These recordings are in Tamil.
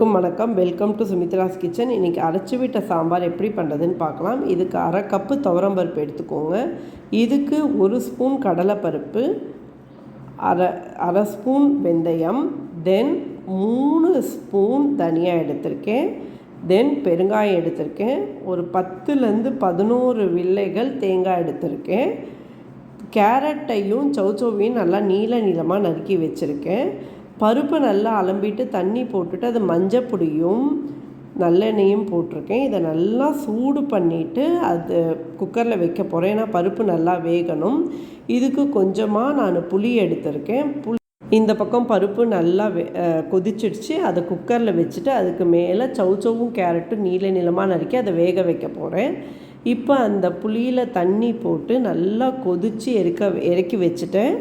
வணக்கம் வணக்கம். வெல்கம் டு சுமித்ராஸ் கிச்சன் இன்றைக்கி அரைச்சி விட்ட சாம்பார் எப்படி பண்ணுறதுன்னு பார்க்கலாம். இதுக்கு அரை கப்பு துவரம்பருப்பு எடுத்துக்கோங்க. இதுக்கு ஒரு ஸ்பூன் கடலைப்பருப்பு அரை அரை ஸ்பூன் வெந்தயம் தென் மூணு ஸ்பூன் தனியா எடுத்திருக்கேன். தென் பெருங்காயம் எடுத்திருக்கேன். ஒரு பத்துலேருந்து பதினோரு வில்லைகள் தேங்காய் எடுத்திருக்கேன். கேரட்டையும் சௌச்சோவையும் நல்லா நீள நீளமாக நறுக்கி வச்சுருக்கேன். பருப்பை நல்லா அலம்பிட்டு தண்ணி போட்டுட்டு அது மஞ்சப்பொடியும் நல்லெண்ணெயும் போட்டிருக்கேன். இதை நல்லா சூடு பண்ணிவிட்டு அது குக்கரில் வைக்க போகிறேன் ஏன்னா பருப்பு நல்லா வேகணும். இதுக்கு கொஞ்சமாக நான் புளி எடுத்திருக்கேன். புளி இந்த பக்கம் பருப்பு நல்லா வெ கொதிச்சிடுச்சு. அதை குக்கரில் வச்சுட்டு அதுக்கு மேலே சவுச்சவும் கேரட்டும் நீல நீளமாக நறுக்கி அதை வேக வைக்க போகிறேன் இப்போ அந்த புளியில் தண்ணி போட்டு நல்லா கொதித்து எரிக்க இறக்கி வச்சுட்டேன்.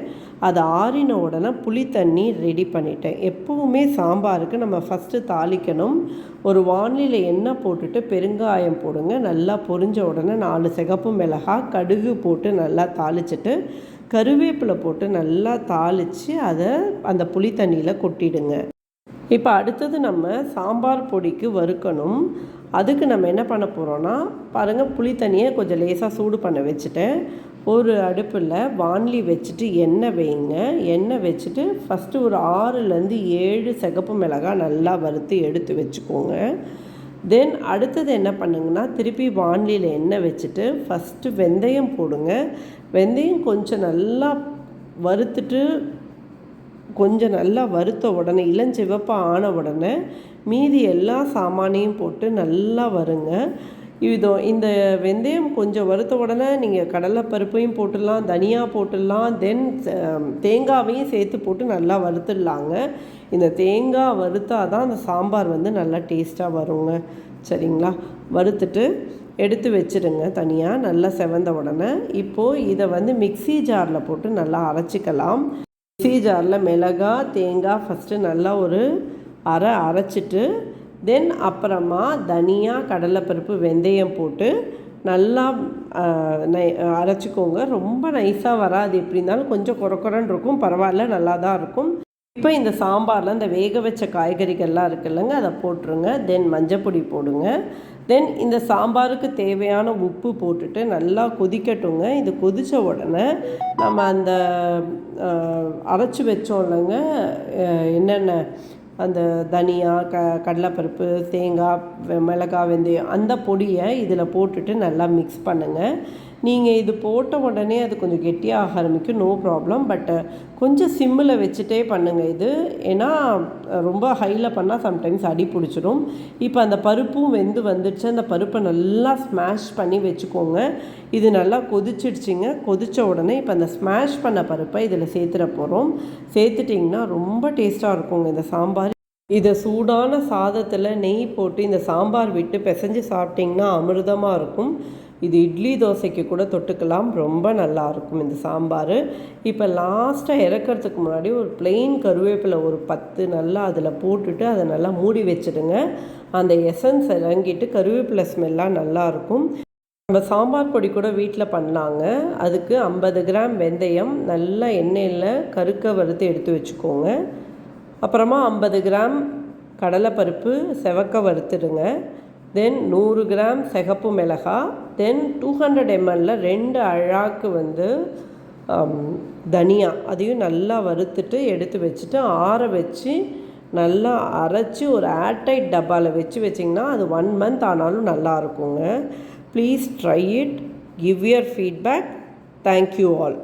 அது ஆறின உடனே புளி தண்ணி ரெடி பண்ணிட்டேன். எப்போவுமே சாம்பாருக்கு நம்ம ஃபஸ்ட்டு தாளிக்கணும். ஒரு வானிலையில் எண்ணெய் போட்டுட்டு பெருங்காயம் போடுங்க. நல்லா பொரிஞ்ச உடனே நாலு சிகப்பு மிளகாய் கடுகு போட்டு நல்லா தாளிச்சிட்டு கருவேப்பிலை போட்டு நல்லா தாளித்து அதை அந்த புளி தண்ணியில் கொட்டிடுங்க. இப்போ அடுத்தது நம்ம சாம்பார் பொடிக்கு வறுக்கணும். அதுக்கு நம்ம என்ன பண்ண போகிறோன்னா பாருங்கள் புளி தண்ணியை கொஞ்சம் லேசாக சூடு பண்ண வச்சுட்டேன். ஒரு அடுப்பில் வான்லி வச்சுட்டு எண்ணெய் வைங்க. எண்ணெய் வச்சுட்டு ஃபஸ்ட்டு ஒரு ஆறுலேருந்து ஏழு சிகப்பு மிளகாய் நல்லா வறுத்து எடுத்து வச்சுக்கோங்க. தென் அடுத்தது என்ன பண்ணுங்கன்னா திருப்பி வான்லியில் எண்ணெய் வச்சுட்டு ஃபஸ்ட்டு வெந்தயம் போடுங்க. வெந்தயம் கொஞ்சம் நல்லா வறுத்துட்டு கொஞ்சம் நல்லா வறுத்த உடனே இளஞ்சிவப்பாக ஆன உடனே மீதி எல்லா சாமானையும் போட்டு நல்லா வருங்க. இதோ இந்த வெந்தயம் கொஞ்சம் வறுத்த உடனே நீங்கள் கடலைப்பருப்பையும் போட்டுடலாம் தனியாக போட்டுடலாம் தென் தேங்காவையும் சேர்த்து போட்டு நல்லா வறுத்துடலாங்க. இந்த தேங்காய் வறுத்தா தான் அந்த சாம்பார் வந்து நல்லா டேஸ்ட்டாக வருங்க. சரிங்களா? வறுத்துட்டு எடுத்து வச்சுடுங்க தனியாக நல்லா செவந்த உடனே. இப்போது இதை வந்து மிக்சி ஜாரில் போட்டு நல்லா அரைச்சிக்கலாம். மிக்சி ஜாரில் மிளகா தேங்காய் ஃபஸ்ட்டு நல்லா ஒரு அரை அரைச்சிட்டு தென் அப்புறமா தனியா கடலைப்பருப்பு வெந்தயம் போட்டு நல்லா நை அரைச்சிக்கோங்க. ரொம்ப நைஸாக வராது. எப்படி இருந்தாலும் கொஞ்சம் குறக்குறன்னு இருக்கும். பரவாயில்ல நல்லா தான் இருக்கும். இப்போ இந்த சாம்பாரில் இந்த வேக வச்ச காய்கறிகள்லாம் இருக்குல்லங்க அதை போட்டுருங்க. தென் மஞ்சப்பொடி போடுங்க. தென் இந்த சாம்பாருக்கு தேவையான உப்பு போட்டுட்டு நல்லா கொதிக்கட்டுங்க. இது கொதித்த உடனே நம்ம அந்த அரைச்சி வச்சோம் இல்லைங்க என்னென்ன அந்த தனியா க கடலைப்பருப்பு தேங்காய் மிளகாய் வெந்தயம் அந்த பொடியை இதில் போட்டுட்டு நல்லா மிக்ஸ் பண்ணுங்கள் நீங்கள் இது போட்ட உடனே அது கொஞ்சம் கெட்டியாக ஆரம்பிக்கும் நோ ப்ராப்ளம் பட்டு கொஞ்சம் சிம்மில் வச்சுட்டே பண்ணுங்கள் இது. ஏன்னா ரொம்ப ஹையில் பண்ணால் சம்டைம்ஸ் அடி பிடிச்சிடும். இப்போ அந்த பருப்பும் வெந்து வந்துடுச்சு. அந்த பருப்பை நல்லா ஸ்மாஷ் பண்ணி வச்சுக்கோங்க. இது நல்லா கொதிச்சிடுச்சிங்க. கொதித்த உடனே இப்போ அந்த ஸ்மாஷ் பண்ண பருப்பை இதில் சேர்த்துட போகிறோம் சேர்த்துட்டிங்கன்னா ரொம்ப டேஸ்ட்டாக இருக்குங்க இந்த சாம்பார். இதை சூடான சாதத்தில் நெய் போட்டு இந்த சாம்பார் விட்டு பிசைஞ்சு சாப்பிட்டிங்கன்னா அமிர்தமாக இருக்கும். இது இட்லி தோசைக்கு கூட தொட்டுக்கலாம். ரொம்ப நல்லாயிருக்கும் இந்த சாம்பார். இப்போ லாஸ்ட்டாக இறக்கிறதுக்கு முன்னாடி ஒரு பிளெயின் கருவேப்பிலை ஒரு பத்து நல்லா அதில் போட்டுட்டு அதை நல்லா மூடி வச்சுடுங்க. அந்த எசன்ஸ் இறங்கிட்டு கருவேப்பிலை ஸ்மெல்லாம் நல்லாயிருக்கும் நம்ம சாம்பார் பொடி கூட வீட்டில் பண்ணலாங்க அதுக்கு ஐம்பது கிராம் வெந்தயம் நல்லா எண்ணெயில் கருக்க வறுத்து எடுத்து வச்சுக்கோங்க. அப்புறமா ஐம்பது கிராம் கடலைப்பருப்பு செவக்க வறுத்துடுங்க. தென் நூறு கிராம் சிகப்பு மிளகாய் தென் டூ ஹண்ட்ரட் எம்எல்லில் ரெண்டு அழாக்கு வந்து um, தனியா. அதையும் நல்லா வறுத்துட்டு எடுத்து வச்சுட்டு ஆற வச்சு நல்லா அரைச்சி ஒரு ஏர்டைட் டப்பாவில் வச்சு வச்சிங்கன்னா அது ஒன் மந்த் ஆனாலும் நல்லா இருக்குங்க. Please try it give your feedback thank you all